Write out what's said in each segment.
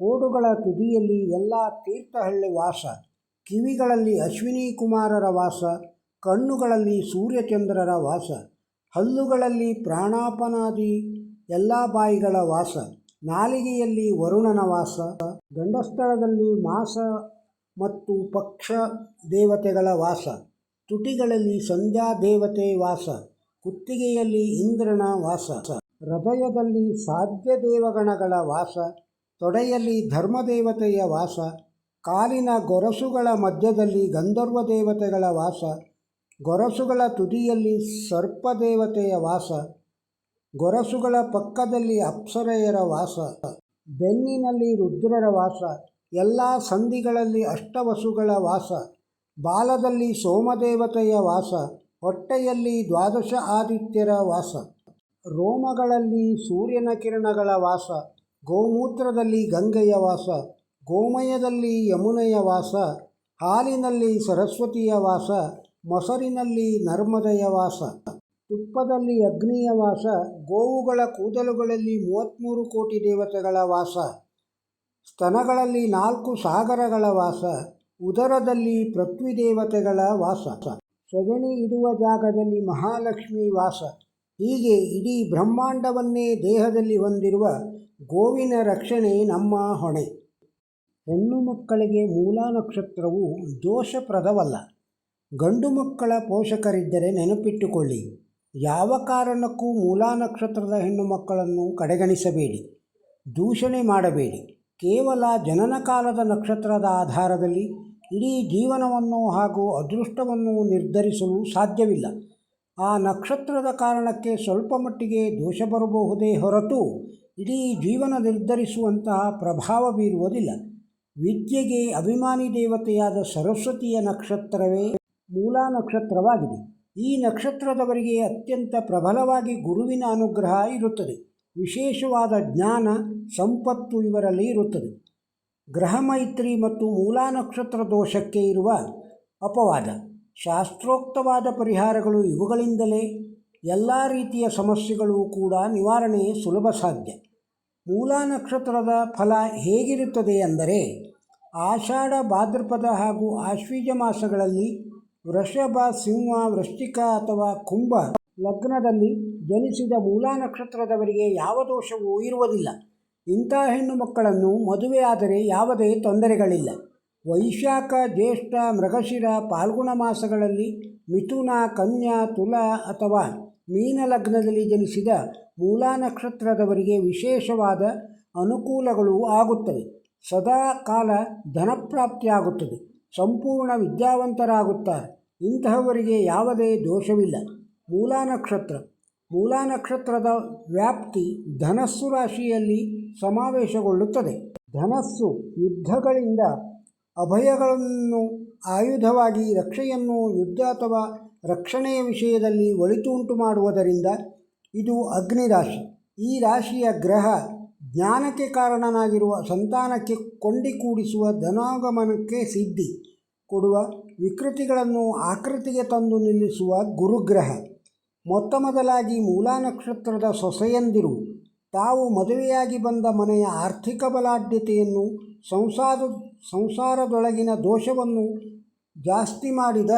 ಕೋಡುಗಳ ತುದಿಯಲ್ಲಿ ಎಲ್ಲ ತೀರ್ಥಹಳ್ಳಿ ವಾಸ, ಕಿವಿಗಳಲ್ಲಿ ಅಶ್ವಿನಿ ಕುಮಾರರ ವಾಸ, ಕಣ್ಣುಗಳಲ್ಲಿ ಸೂರ್ಯಚಂದ್ರರ ವಾಸ, ಹಲ್ಲುಗಳಲ್ಲಿ ಪ್ರಾಣಾಪನಾದಿ ಎಲ್ಲ ಬಾಯಿಗಳ ವಾಸ, ನಾಲಿಗೆಯಲ್ಲಿ ವರುಣನ ವಾಸ, ಗಂಡಸ್ಥಳದಲ್ಲಿ ಮಾಸ ಮತ್ತು ಪಕ್ಷ ದೇವತೆಗಳ ವಾಸ, ತುಟಿಗಳಲ್ಲಿ ಸಂಧ್ಯಾ ದೇವತೆ ವಾಸ, ಕುತ್ತಿಗೆಯಲ್ಲಿ ಇಂದ್ರನ ವಾಸ, ಹೃದಯದಲ್ಲಿ ಸಾಧ್ಯ ದೇವಗಣಗಳ ವಾಸ ತೊಡೆಯಲ್ಲಿ ಧರ್ಮದೇವತೆಯ ವಾಸ, ಕಾಲಿನ ಗೊರಸುಗಳ ಮಧ್ಯದಲ್ಲಿ ಗಂಧರ್ವ ದೇವತೆಗಳ ವಾಸ, ಗೊರಸುಗಳ ತುದಿಯಲ್ಲಿ ಸರ್ಪದೇವತೆಯ ವಾಸ, ಗೊರಸುಗಳ ಪಕ್ಕದಲ್ಲಿ ಅಪ್ಸರೆಯರ ವಾಸ, ಬೆನ್ನಿನಲ್ಲಿ ರುದ್ರರ ವಾಸ, ಎಲ್ಲ ಸಂಧಿಗಳಲ್ಲಿ ಅಷ್ಟವಸುಗಳ ವಾಸ, ಬಾಲದಲ್ಲಿ ಸೋಮದೇವತೆಯ ವಾಸ, ಹೊಟ್ಟೆಯಲ್ಲಿ ದ್ವಾದಶ ಆದಿತ್ಯರ ವಾಸ, ರೋಮಗಳಲ್ಲಿ ಸೂರ್ಯನ ಕಿರಣಗಳ ವಾಸ ಗೋಮೂತ್ರದಲ್ಲಿ ಗಂಗೆಯ ವಾಸ, ಗೋಮಯದಲ್ಲಿ ಯಮುನೆಯ ವಾಸ, ಹಾಲಿನಲ್ಲಿ ಸರಸ್ವತಿಯ ವಾಸ, ಮೊಸರಿನಲ್ಲಿ ನರ್ಮದೆಯ ವಾಸ. ತುಪ್ಪದಲ್ಲಿ ಅಗ್ನಿಯ ವಾಸ, ಗೋವುಗಳ ಕೂದಲುಗಳಲ್ಲಿ ಮೂವತ್ತ್ಮೂರು ಕೋಟಿ ದೇವತೆಗಳ ವಾಸ. ಸ್ತನಗಳಲ್ಲಿ ನಾಲ್ಕು ಸಾಗರಗಳ ವಾಸ, ಉದರದಲ್ಲಿ ಪೃಥ್ವಿ ದೇವತೆಗಳ ವಾಸ. ಸಗಣಿ ಇಡುವ ಜಾಗದಲ್ಲಿ ಮಹಾಲಕ್ಷ್ಮಿ ವಾಸ. ಹೀಗೆ ಇಡೀ ಬ್ರಹ್ಮಾಂಡವನ್ನೇ ದೇಹದಲ್ಲಿ ಹೊಂದಿರುವ ಗೋವಿನ ರಕ್ಷಣೆ ನಮ್ಮ ಹೊಣೆ. ಹೆಣ್ಣು ಮಕ್ಕಳಿಗೆ ಮೂಲಾ ನಕ್ಷತ್ರವು ದೋಷಪ್ರದವಲ್ಲ. ಗಂಡು ಮಕ್ಕಳ ಪೋಷಕರಿದ್ದರೆ ನೆನಪಿಟ್ಟುಕೊಳ್ಳಿ. ಯಾವ ಕಾರಣಕ್ಕೂ ಮೂಲಾ ನಕ್ಷತ್ರದ ಹೆಣ್ಣು ಮಕ್ಕಳನ್ನು ಕಡೆಗಣಿಸಬೇಡಿ. ದೂಷಣೆ ಮಾಡಬೇಡಿ. ಕೇವಲ ಜನನ ಕಾಲದ ನಕ್ಷತ್ರದ ಆಧಾರದಲ್ಲಿ ಇಡೀ ಜೀವನವನ್ನು ಹಾಗೂ ಅದೃಷ್ಟವನ್ನು ನಿರ್ಧರಿಸಲು ಸಾಧ್ಯವಿಲ್ಲ. ಆ ನಕ್ಷತ್ರದ ಕಾರಣಕ್ಕೆ ಸ್ವಲ್ಪ ಮಟ್ಟಿಗೆ ದೋಷ ಬರಬಹುದೇ ಹೊರತು ಇಡೀ ಜೀವನ ನಿರ್ಧರಿಸುವಂತಹ ಪ್ರಭಾವ ಬೀರುವುದಿಲ್ಲ. ವಿದ್ಯೆಗೆ ಅಭಿಮಾನಿ ದೇವತೆಯಾದ ಸರಸ್ವತಿಯ ನಕ್ಷತ್ರವೇ ಮೂಲ ನಕ್ಷತ್ರವಾಗಿದೆ. ಈ ನಕ್ಷತ್ರದವರಿಗೆ ಅತ್ಯಂತ ಪ್ರಬಲವಾಗಿ ಗುರುವಿನ ಅನುಗ್ರಹ ಇರುತ್ತದೆ. ವಿಶೇಷವಾದ ಜ್ಞಾನ, ಸಂಪತ್ತು ಇವರಲ್ಲಿ ಇರುತ್ತದೆ. ಗ್ರಹ ಮೈತ್ರಿ ಮತ್ತು ಮೂಲಾ ನಕ್ಷತ್ರ ದೋಷಕ್ಕೆ ಇರುವ ಅಪವಾದ, ಶಾಸ್ತ್ರೋಕ್ತವಾದ ಪರಿಹಾರಗಳು ಇವುಗಳಿಂದಲೇ ಎಲ್ಲ ರೀತಿಯ ಸಮಸ್ಯೆಗಳು ಕೂಡ ನಿವಾರಣೆ ಸುಲಭ ಸಾಧ್ಯ. ಮೂಲಾ ನಕ್ಷತ್ರದ ಫಲ ಹೇಗಿರುತ್ತದೆ ಅಂದರೆ ಆಷಾಢ ಭಾದ್ರಪದ ಹಾಗೂ ಆಶ್ವೀಜ ಮಾಸಗಳಲ್ಲಿ ವೃಷಭ, ಸಿಂಹ, ವೃಶ್ಚಿಕ ಅಥವಾ ಕುಂಭ ಲಗ್ನದಲ್ಲಿ ಜನಿಸಿದ ಮೂಲ ನಕ್ಷತ್ರದವರಿಗೆ ಯಾವ ದೋಷವೂ ಇರುವುದಿಲ್ಲ. ಇಂಥ ಹೆಣ್ಣು ಮಕ್ಕಳನ್ನು ಮದುವೆಯಾದರೆ ಯಾವುದೇ ತೊಂದರೆಗಳಿಲ್ಲ. ವೈಶಾಖ, ಜ್ಯೇಷ್ಠ, ಮೃಗಶಿರ ಪಾಲ್ಗುಣ ಮಾಸಗಳಲ್ಲಿ ಮಿಥುನ, ಕನ್ಯಾ, ತುಲಾ ಅಥವಾ ಮೀನ ಲಗ್ನದಲ್ಲಿ ಜನಿಸಿದ ಮೂಲಾ ನಕ್ಷತ್ರದವರಿಗೆ ವಿಶೇಷವಾದ ಅನುಕೂಲಗಳು ಆಗುತ್ತವೆ. ಸದಾ ಕಾಲ ಧನಪ್ರಾಪ್ತಿಯಾಗುತ್ತದೆ. ಸಂಪೂರ್ಣ ವಿದ್ಯಾವಂತರಾಗುತ್ತಾರೆ. ಇಂತಹವರಿಗೆ ಯಾವುದೇ ದೋಷವಿಲ್ಲ. ಮೂಲಾ ನಕ್ಷತ್ರ ಮೂಲಾ ನಕ್ಷತ್ರದ ವ್ಯಾಪ್ತಿ ಧನಸ್ಸು ರಾಶಿಯಲ್ಲಿ ಸಮಾವೇಶಗೊಳ್ಳುತ್ತದೆ. ಧನಸ್ಸು ಯುದ್ಧಗಳಿಂದ ಅಭಯಗಳನ್ನು ಆಯುಧವಾಗಿ ರಕ್ಷೆಯನ್ನು ಯುದ್ಧ ಅಥವಾ ರಕ್ಷಣೆಯ ವಿಷಯದಲ್ಲಿ ಒಳಿತುಂಟು ಮಾಡುವುದರಿಂದ ಇದು ಅಗ್ನಿ ರಾಶಿ. ಈ ರಾಶಿಯ ಗ್ರಹ ಜ್ಞಾನಕ್ಕೆ ಕಾರಣನಾಗಿರುವ ಸಂತಾನಕ್ಕೆ ಕೊಂಡಿಕೂಡಿಸುವ ಧನಾಗಮನಕ್ಕೆ ಸಿದ್ಧಿ. ಕೊಡುವ ವಿಕೃತಿಗಳನ್ನು ಆಕೃತಿಗೆ ತಂದು ನಿಲ್ಲಿಸುವ ಗುರುಗ್ರಹ. ಮೊತ್ತ ಮೊದಲಾಗಿ ಮೂಲಾ ನಕ್ಷತ್ರದ ಸೊಸೆಯಂದಿರು. ತಾವು ಮದುವೆಯಾಗಿ ಬಂದ ಮನೆಯ ಆರ್ಥಿಕ ಬಲಾಢ್ಯತೆಯನ್ನು ಸಂಸಾರ, ಸಂಸಾರದೊಳಗಿನ ದೋಷವನ್ನು ಜಾಸ್ತಿ ಮಾಡಿದ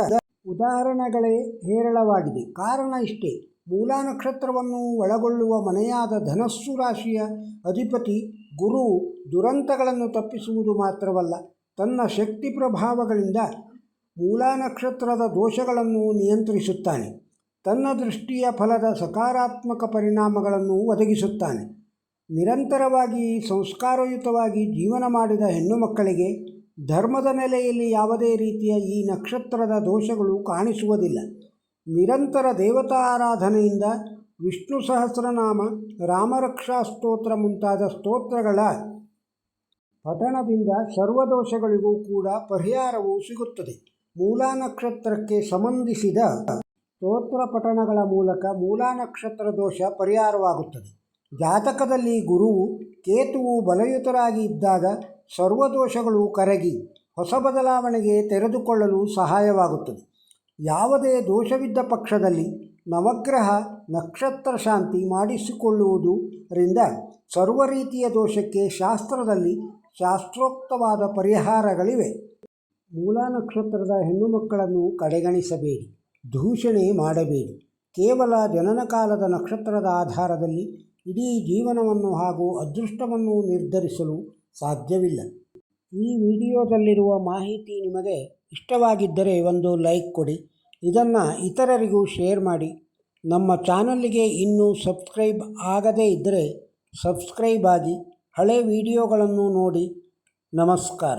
ಉದಾಹರಣೆಗಳೇ ಹೇರಳವಾಗಿದೆ. ಕಾರಣ ಇಷ್ಟೇ. ಮೂಲ ನಕ್ಷತ್ರವನ್ನು ಒಳಗೊಳ್ಳುವ ಮನೆಯಾದ ಧನಸ್ಸು ರಾಶಿಯ ಅಧಿಪತಿ ಗುರು ದುರಂತಗಳನ್ನು ತಪ್ಪಿಸುವುದು ಮಾತ್ರವಲ್ಲ, ತನ್ನ ಶಕ್ತಿ ಪ್ರಭಾವಗಳಿಂದ ಮೂಲ ನಕ್ಷತ್ರದ ದೋಷಗಳನ್ನು ನಿಯಂತ್ರಿಸುತ್ತಾನೆ. ತನ್ನ ದೃಷ್ಟಿಯ ಫಲದ ಸಕಾರಾತ್ಮಕ ಪರಿಣಾಮಗಳನ್ನು ಒದಗಿಸುತ್ತಾನೆ. ನಿರಂತರವಾಗಿ ಸಂಸ್ಕಾರಯುತವಾಗಿ ಜೀವನ ಮಾಡಿದ ಹೆಣ್ಣು ಮಕ್ಕಳಿಗೆ ಧರ್ಮದ ನೆಲೆಯಲ್ಲಿ ಯಾವುದೇ ರೀತಿಯ ಈ ನಕ್ಷತ್ರದ ದೋಷಗಳು ಕಾಣಿಸುವುದಿಲ್ಲ. ನಿರಂತರ ದೇವತಾ ಆರಾಧನೆಯಿಂದ ವಿಷ್ಣು ಸಹಸ್ರನಾಮ, ರಾಮರಕ್ಷಾ ಸ್ತೋತ್ರ ಮುಂತಾದ ಸ್ತೋತ್ರಗಳ ಪಠಣದಿಂದ ಸರ್ವದೋಷಗಳಿಗೂ ಕೂಡ ಪರಿಹಾರವು ಸಿಗುತ್ತದೆ. ಮೂಲ ನಕ್ಷತ್ರಕ್ಕೆ ಸಂಬಂಧಿಸಿದ ಸ್ತೋತ್ರ ಪಠಣಗಳ ಮೂಲಕ ಮೂಲಾ ನಕ್ಷತ್ರ ದೋಷ ಪರಿಹಾರವಾಗುತ್ತದೆ. ಜಾತಕದಲ್ಲಿ ಗುರುವು ಕೇತುವು ಬಲಯುತರಾಗಿ ಇದ್ದಾಗ ಸರ್ವದೋಷಗಳು ಕರಗಿ ಹೊಸ ಬದಲಾವಣೆಗೆ ತೆರೆದುಕೊಳ್ಳಲು ಸಹಾಯವಾಗುತ್ತದೆ. ಯಾವುದೇ ದೋಷವಿದ್ದ ಪಕ್ಷದಲ್ಲಿ ನವಗ್ರಹ ನಕ್ಷತ್ರ ಶಾಂತಿ ಮಾಡಿಸಿಕೊಳ್ಳುವುದರಿಂದ ಸರ್ವ ರೀತಿಯ ದೋಷಕ್ಕೆ ಶಾಸ್ತ್ರದಲ್ಲಿ ಶಾಸ್ತ್ರೋಕ್ತವಾದ ಪರಿಹಾರಗಳಿವೆ. ಮೂಲ ನಕ್ಷತ್ರದ ಹೆಣ್ಣು ಮಕ್ಕಳನ್ನು ಕಡೆಗಣಿಸಬೇಡಿ. ದೂಷಣೆ ಮಾಡಬೇಡಿ. ಕೇವಲ ಜನನ ಕಾಲದ ನಕ್ಷತ್ರದ ಆಧಾರದಲ್ಲಿ ಇಡೀ ಜೀವನವನ್ನು ಹಾಗೂ ಅದೃಷ್ಟವನ್ನು ನಿರ್ಧರಿಸಲು ಸಾಧ್ಯವಿಲ್ಲ. ಈ ವಿಡಿಯೋದಲ್ಲಿರುವ ಮಾಹಿತಿ ನಿಮಗೆ ಇಷ್ಟವಾಗಿದ್ದರೆ ಒಂದು ಲೈಕ್ ಕೊಡಿ. ಇದನ್ನು ಇತರರಿಗೂ ಶೇರ್ ಮಾಡಿ. ನಮ್ಮ ಚಾನಲ್ಲಿಗೆ ಇನ್ನೂ ಸಬ್ಸ್ಕ್ರೈಬ್ ಆಗದೇ ಇದ್ದರೆ ಸಬ್ಸ್ಕ್ರೈಬ್ ಆಗಿ ಹಳೆ ವಿಡಿಯೋಗಳನ್ನು ನೋಡಿ. ನಮಸ್ಕಾರ.